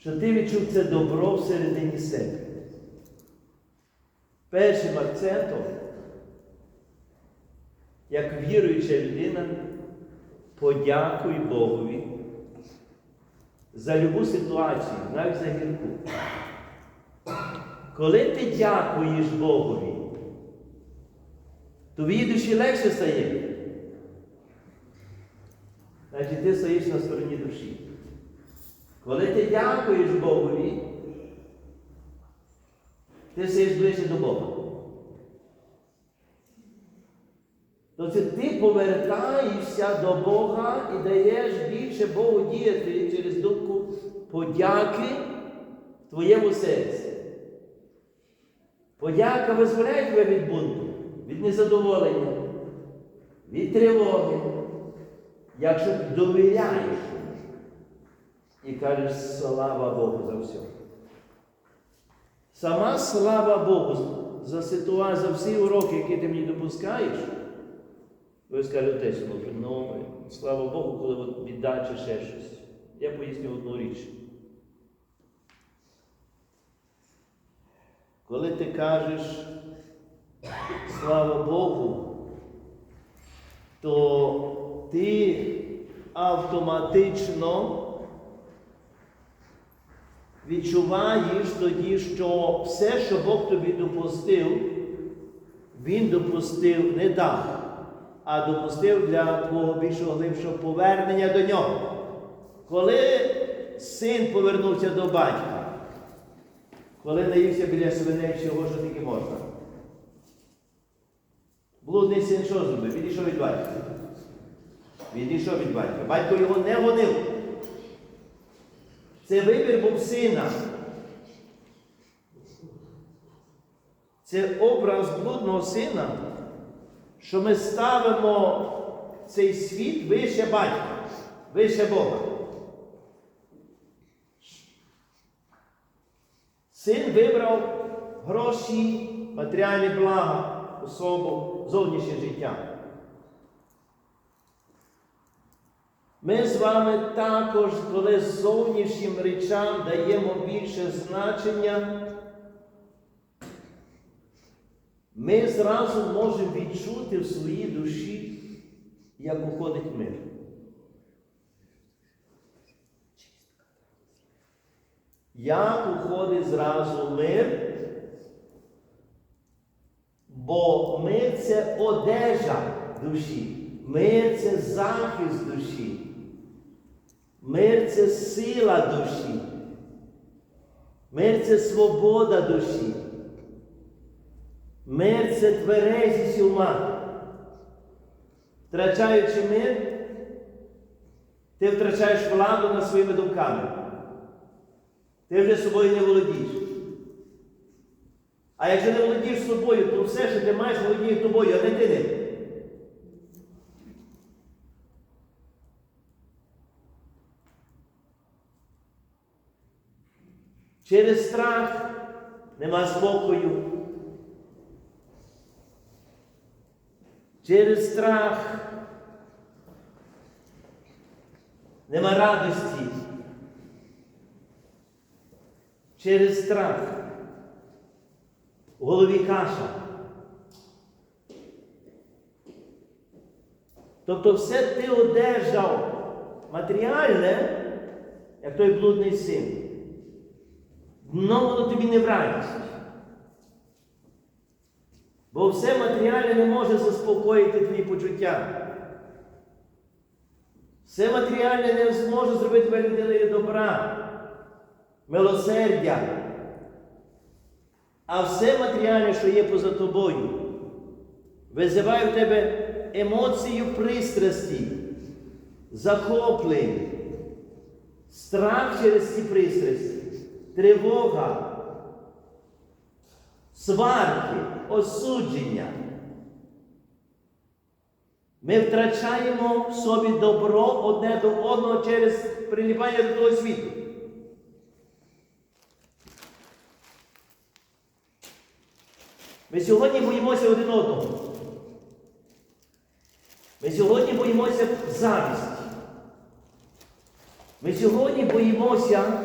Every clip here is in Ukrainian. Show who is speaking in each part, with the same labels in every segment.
Speaker 1: що ти відчув це добро всередині себе. Першим акцентом, як віруюча людина, подякуй Богові за любу ситуацію, навіть за гірку. Коли ти дякуєш Богові, тобі душі легше стає. Значить, ти стоїш на стороні душі. Коли ти дякуєш Богові, ти стоїш ближче до Бога. То ти повертаєшся до Бога і даєш більше Богу діяти через думку подяки твоєму серці. Подяка визволяє тебе від бунту, від незадоволення, від тривоги, якщо довіряєш і кажеш слава Богу за все. Сама слава Богу за ситуацію, за всі уроки, які ти мені допускаєш. Ви скажете, теж, ну, слава Богу, коли чи ще щось. Я поясню одну річ. Коли ти кажеш слава Богу, то ти автоматично відчуваєш тоді, що все, що Бог тобі допустив, Він допустив не так, а допустив для твого більшого глибшого повернення до нього. Коли син повернувся до батька, коли наївся біля свиней всього, що тільки можна. Блудний син що зробив? Відійшов від батька. Відійшов від батька. Батько його не гонив. Це вибір був сина. Це образ блудного сина, що ми ставимо цей світ вище батька, вище Бога. Син вибрав гроші, матеріальні блага, особу, зовнішнє життя. Ми з вами також, коли зовнішнім речам даємо більше значення, ми зразу можемо відчути в своїй душі, як уходить мир. Як уходить зразу мир? Бо мир це одежа душі, мир це захист душі, мир це сила душі, мир це свобода душі, мир це тверезість ума. Втрачаючи мир, ти втрачаєш владу над своїми думками. Ти вже собою не володієш. А якщо не володієш собою, то все, що ти маєш, володіє тобою, а не ти ним. Через страх нема спокою. Через страх нема радості. Через страх. В голові каша. Тобто все ти одержав матеріальне, як той блудний син. Дно воно тобі не в. Бо все матеріальне не може заспокоїти твої почуття. Все матеріальне не зможе зробити людиною добра, милосердя. А все матеріальне, що є поза тобою, визиває в тебе емоцію пристрасті, захоплень, страх через ці пристрасті, тривога, сварки, осудження. Ми втрачаємо в собі добро одне до одного через приліпання до того світу. Ми сьогодні боїмося один одного. Ми сьогодні боїмося завісті. Ми сьогодні боїмося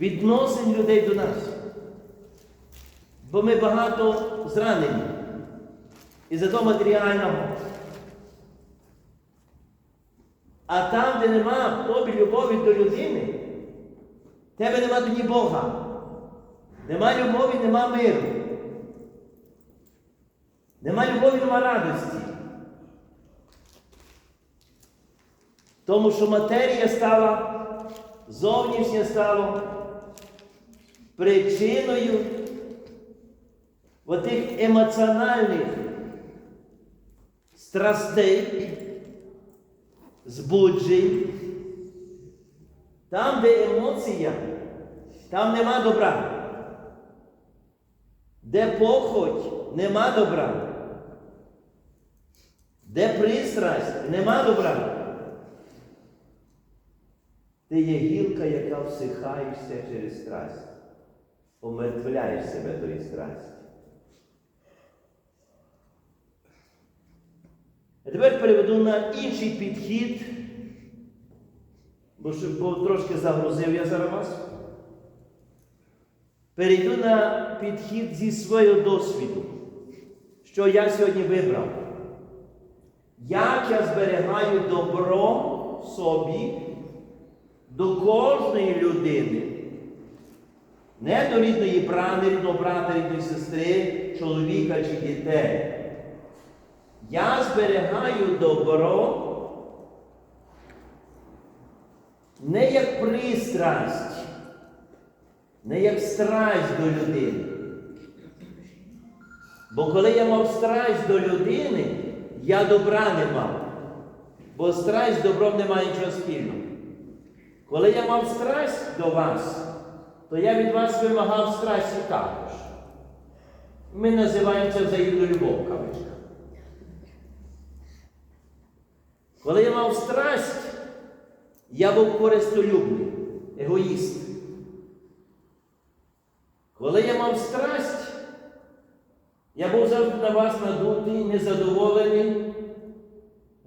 Speaker 1: відносин людей до нас. Бо ми багато зранені. І за то матеріального. А там, де нема тобі любові до людини, тебе нема тоді Бога. Нема любові, нема миру. Нема любові, нема радості. Тому що матерія стала, зовнішнє стало причиною отих емоціональних страстей, збуджень. Там, де емоція, там нема добра. Де похоть, нема добра. Де пристрасть, нема добра. Ти є гілка, яка всихаєшся через страсть. Омертвляєш себе тої страсті. А тепер переведу на інший підхід, бо, бо трошки загрузив я зараз вас. Перейду на підхід зі свого досвіду, що я сьогодні вибрав. Як я зберігаю добро собі до кожної людини, не до рідної брани, рідного брата, рідної сестри, чоловіка чи дітей. Я зберігаю добро не як пристрасть, не як страсть до людини. Бо коли я мав страсть до людини, я добра не мав. Бо страсть з добром не має нічого спільного. Коли я мав страсть до вас, то я від вас вимагав страсті також. Ми називаємо це взаємну любов в кавичках. Коли я мав страсть, я був користолюбний, егоїст. Коли я мав страсть, я був завжди на вас надутий, незадоволений.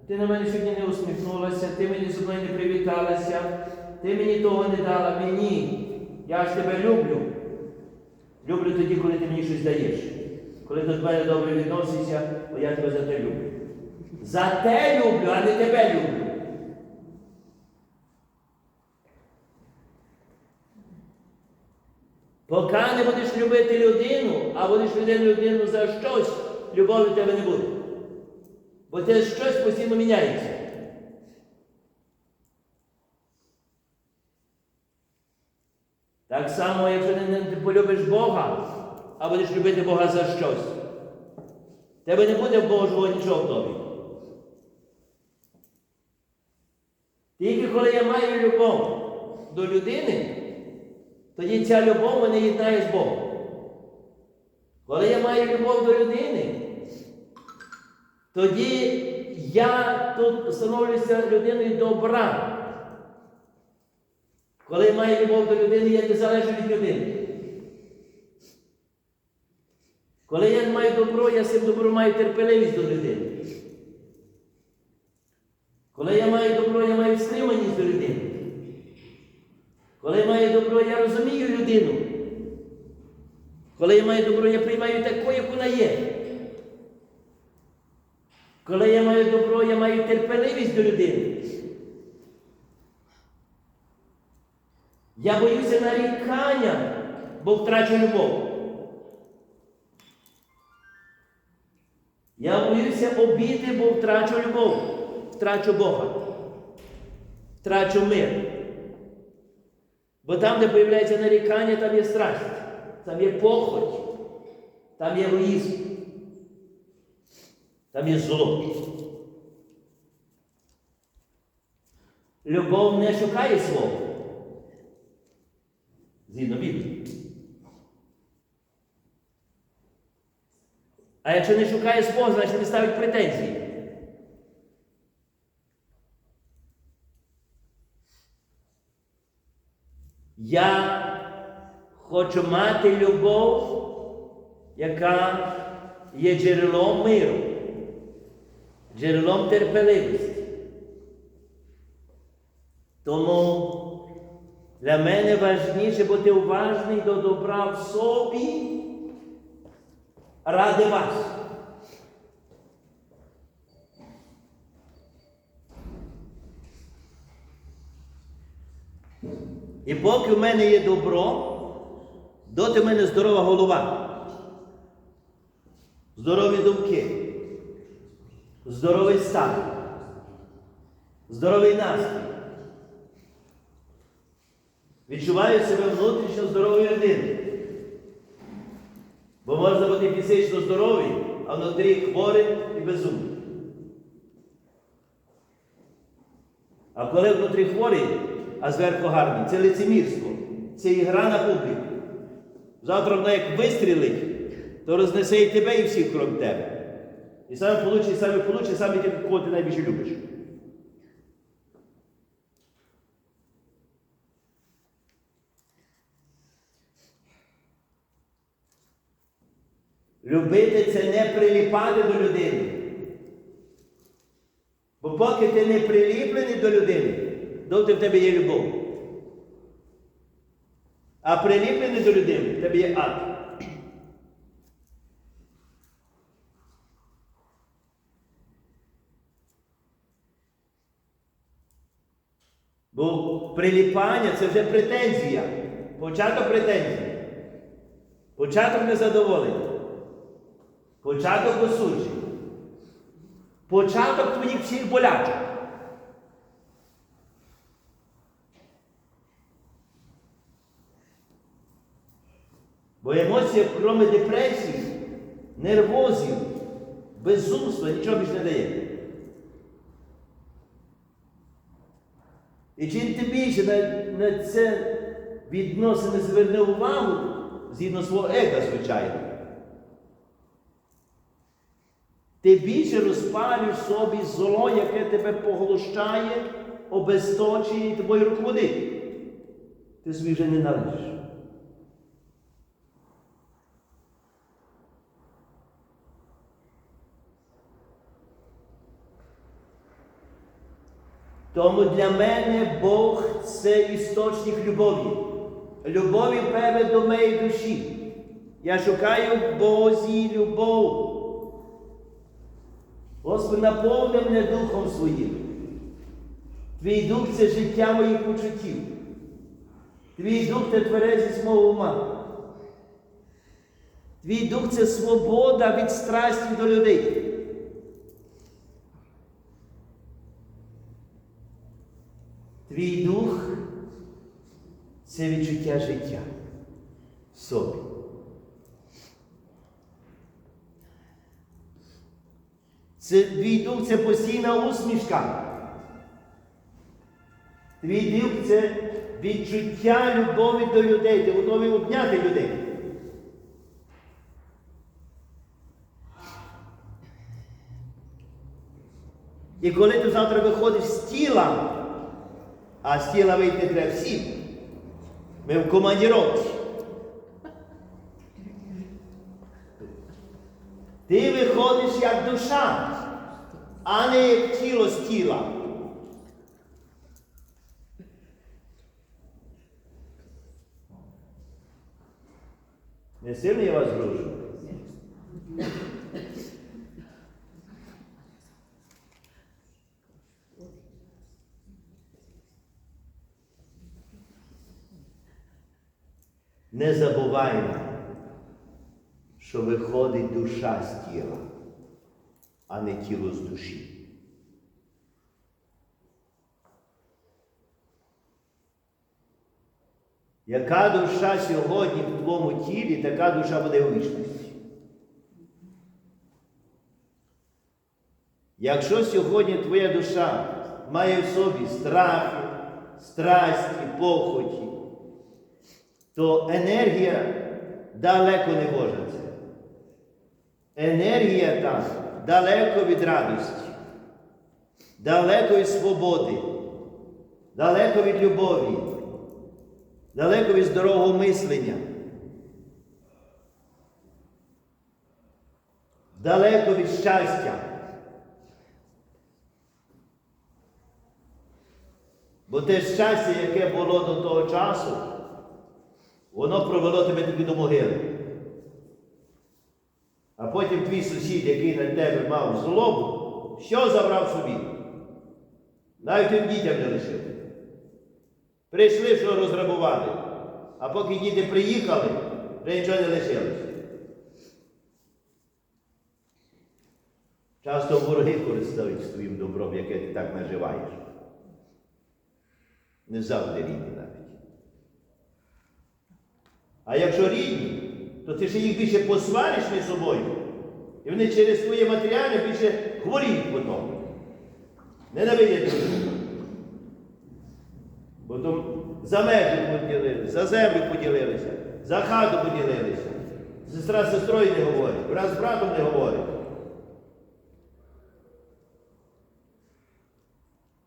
Speaker 1: Ти на мене сьогодні не усміхнулася, ти мені зі мною не привіталася, ти мені того не дала мені. Я ж тебе люблю. Люблю тоді, коли ти мені щось даєш. Коли ти до мене добре відносишся, то я тебе за те люблю. За те люблю, а не тебе люблю. Поки не будеш любити людину, а будеш любити людину за щось, любові в тебе не буде. Бо те щось постійно міняється. Так само, якщо не, не полюбиш Бога, а будеш любити Бога за щось, тебе не буде Божого нічого в тобі. Тільки коли я маю любов до людини, тоді ця любов мене єднає з Богом. Коли я маю любов до людини, тоді я тут становлюся людиною добра. Коли я маю любов до людини, я не залежу від людини. Коли я маю добро, я цим добро маю терпеливість до людини. Коли я маю добро, я маю стриманість до людини. Коли маю добро, я розумію людину. Коли я маю добро, я приймаю такою, як вона є. Коли я маю добро, я маю терпеливість до людини. Я боюся нарікання, бо втрачу любов. Я боюся обіди, бо втрачу любов, втрачу Бога, втрачу мир. Бо там, де появляється нарікання, там є страсть, там є похоть, там є егоїзм, там є зло. Любов не шукає свого. Згідно Біблії. А якщо не шукає свого, значить не ставить претензії. Я хочу мати любов, яка є джерелом миру, джерелом терпеливості. Тому Для мене важніше бути уважний до добра в собі ради вас. І поки в мене є добро, доти в мене здорова голова, здорові думки, здоровий стан, здоровий настрій. Відчуваю себе внутрішньо здоровою людиною. Бо можна бути фізично здоровий, а внутрі хворий і безумний. А коли внутрі хворий, а зверху гарний, це лицемірство, це ігра на публіку. Завтра воно як вистрілить, то рознесе і тебе, і всіх крім тебе. І саме получить, саме получить, саме ті, кого ти найбільше любиш. Любити це не приліпати до людини. Бо поки ти не приліплений до людини, доти в тебе є любов. А приліплений до людини в тебе є ад. Бо приліпання це вже претензія. Початок претензії. Початок незадоволення. Початок осудження. Початок твоїх всіх болячок. Бо емоція, крім депресії, нервозів, безумства, нічого більше не дає. І чим ти більше на, на це відносини зверне увагу, згідно свого ега, звичайно, ти більше розпалюєш собі зло, яке тебе поглощає, обесточує і тобою руководить. Ти собі вже не належиш. Тому для мене Бог це істочник любові. Любові певне до моєї душі. Я шукаю в Бозі любов. Господи, наповни мене Духом Своїм. Твій дух це життя моїх почуттів. Твій дух це тверезість мого ума. Твій дух це свобода від страсті до людей. Твій дух це відчуття життя в собі. Це твій дух це постійна усмішка. Твій дух це відчуття любові до людей. Ти готовий обняти людей. І коли ти завтра виходиш з тіла, а з тіла вийти треба всім, ми в командіровці. Ти виходиш як душа, а не як тіло з тіла. Не сильно я вас гружу? Не забуваймо, що виходить душа з тіла, а не тіло з душі. Яка душа сьогодні в твоєму тілі, така душа буде у вічності. Якщо сьогодні твоя душа має в собі страхи, страсті, похоті, то енергія далеко не Божа це. Енергія там далеко від радості, далеко від свободи, далеко від любові, далеко від здорового мислення, далеко від щастя. Бо те щастя, яке було до того часу, воно провело тебе тільки до могили. А потім твій сусід, який на тебе мав злобу, що забрав собі? Навіть тим дітям не лишив. Прийшли, що розграбували. А поки діти приїхали, вже нічого не лишилось. Часто вороги користуються твоїм добром, яке ти так наживаєш. Не завжди рідні навіть. А якщо рідні, то ти ще їх більше посвариш між собою. І вони через твоє матеріальне більше хворіють потім. Ненавидять то за межі поділилися, за землю поділилися, за хату поділилися. Сестра з сестрою не говорить, брат з братом не говорить.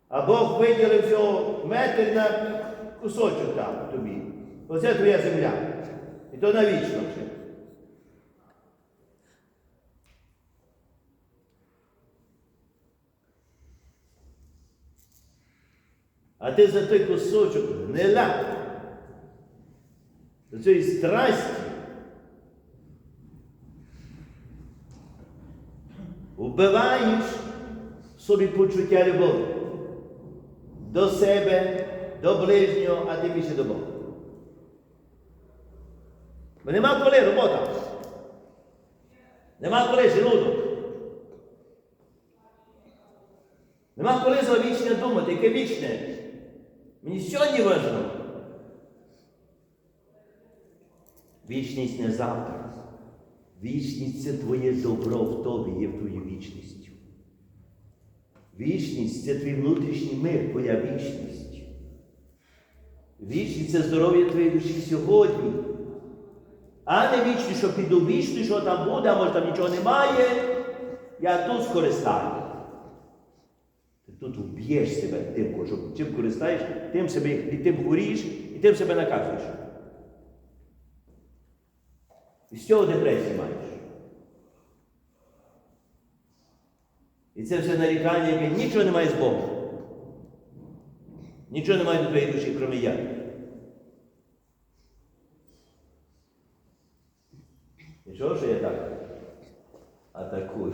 Speaker 1: А Бог виділив цього метр на кусочок там тобі. Оце твоя земля. І то навічно вже. А ти за той кусочок гнила. До цієї страсті. Вбиваєш собі почуття любові до себе, до ближнього, а тим більше до Бога. Бо нема коли робота. Нема коли желудок. Нема коли за вічне думати, яке вічне. Мені сьогодні важливо. Вічність не завтра. Вічність це твоє добро в тобі є твоєю вічністю. Вічність це твій внутрішній мир, твоя вічність. Вічність це здоров'я твоєї душі сьогодні. А не вічність, що піду вічність, що там буде, а може там нічого немає. Я тут скористаю. Ну, Тут вб'єш себе тим, що чим користаєш, тим себе і тим хворієш, і тим себе наказуєш. І з цього депресії маєш. І це все нарікання, яке нічого не має з Богом. Нічого не має до твоєї душі, крім я. Нічого, що я так атакую.